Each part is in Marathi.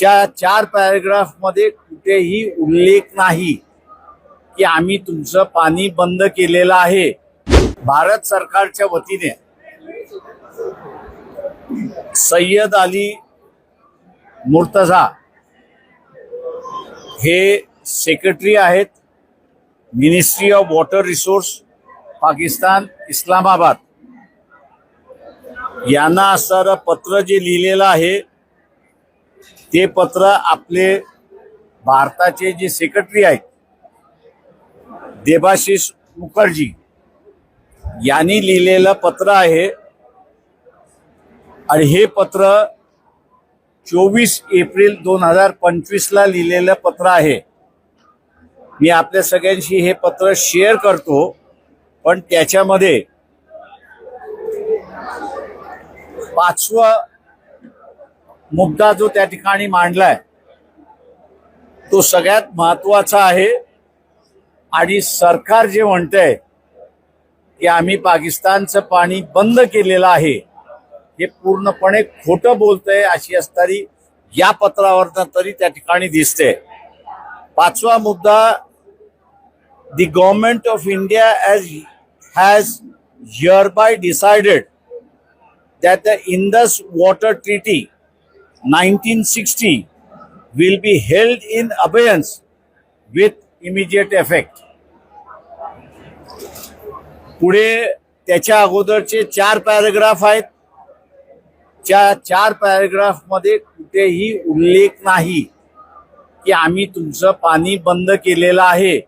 च्या चार पॅरेग्राफमध्ये कुठेही उल्लेख नाही की आम्ही तुमचं पाणी बंद केलेलं आहे. भारत सरकारच्या वतीने सय्यद अली मुर्तझा हे सेक्रेटरी आहेत. Ministry of water resource Pakistan Islamabad यांना असणारं पत्र जे लिहिलेलं आहे ते पत्र आपले भारताचे जे सेक्रेटरी आहेत देबाशिष मुखर्जी यांनी लिहिलेलं पत्र आहे. आणि हे पत्र चोवीस एप्रिल दोन हजार पंचवीसला लिहिलेलं पत्र आहे. मी आपल्या सगळ्यांशी हे पत्र शेअर करतो पण त्याच्यामध्ये पाचवं मुद्दा जो त्या ठिकाणी मांडलाय तो सगळ्यात महत्त्वाचा आहे. आणि सरकार जे म्हणतंय की आम्ही पाकिस्तानचं पाणी बंद केलेलं आहे हे पूर्णपणे खोटं बोलतंय अशी असणारी या पत्रावरनं तरी त्या ठिकाणी दिसते पाचवा मुद्दा the government of India as has hereby decided that the Indus water treaty 1960 will be held in abeyance with immediate effect. पुढे त्याच्या अगोदरचे चार पॅराग्राफ आहेत. त्या चार पॅरेग्राफमध्ये कुठेही उल्लेख नाही की आम्ही तुमचं पाणी बंद केलेलं आहे.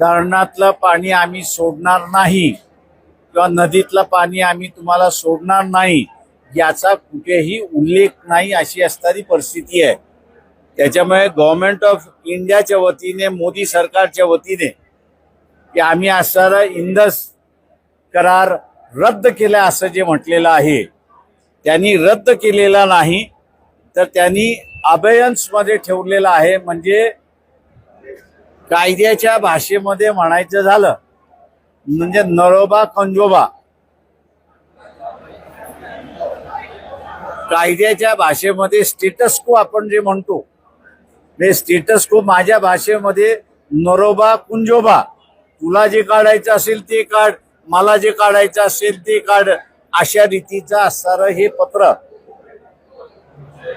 धरणातलं पाणी आम्ही सोडणार नाही. किंवा नदीतलं पाणी आम्ही तुम्हाला सोडणार नाही. याचा कुठेही उल्लेख नाही अशी असणारी परिस्थिती आहे. त्याच्यामुळे गव्हर्नमेंट ऑफ इंडियाच्या वतीने मोदी सरकारच्या वतीने की आम्ही असणारा इंदस करार रद्द केला असं जे म्हटलेलं आहे त्यांनी रद्द केलेला नाही तर त्यांनी अबेयन्स ठेवलेला आहे. म्हणजे कायद्याच्या भाषेमध्ये म्हणायचं झालं म्हणजे नरोबा कंजोबा कायद्याच्या भाषेमध्ये स्टेटस को आपण जे म्हणतो ते स्टेटस को माझ्या भाषेमध्ये नरोबा कुंजोबा. तुला जे काढायचं असेल ते काढ मला जे काढायचं असेल ते काढ. अशा रीतीचं असणारं हे पत्र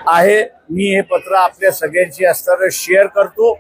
आहे. मी हे पत्र आपल्या सगळ्यांशी असणारं शेअर करतो.